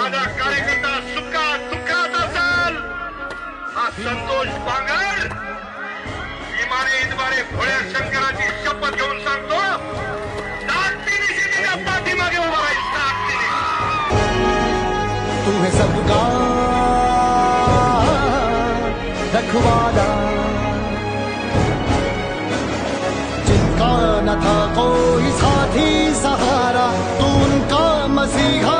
माझा कार्यकर्ता सुखा दुःखात असाल हा, संतोष बांगर। इमारे इनमाने भोळ्या शंकराची शपथ घेऊन सांगतो। नागतिनिशी तिच्या पाठीमागे उभा आहे नागतिनिशी तुम्ही सबका रखवाला। जिनका न था कोई साथी सहारा, तू उनका मसीहा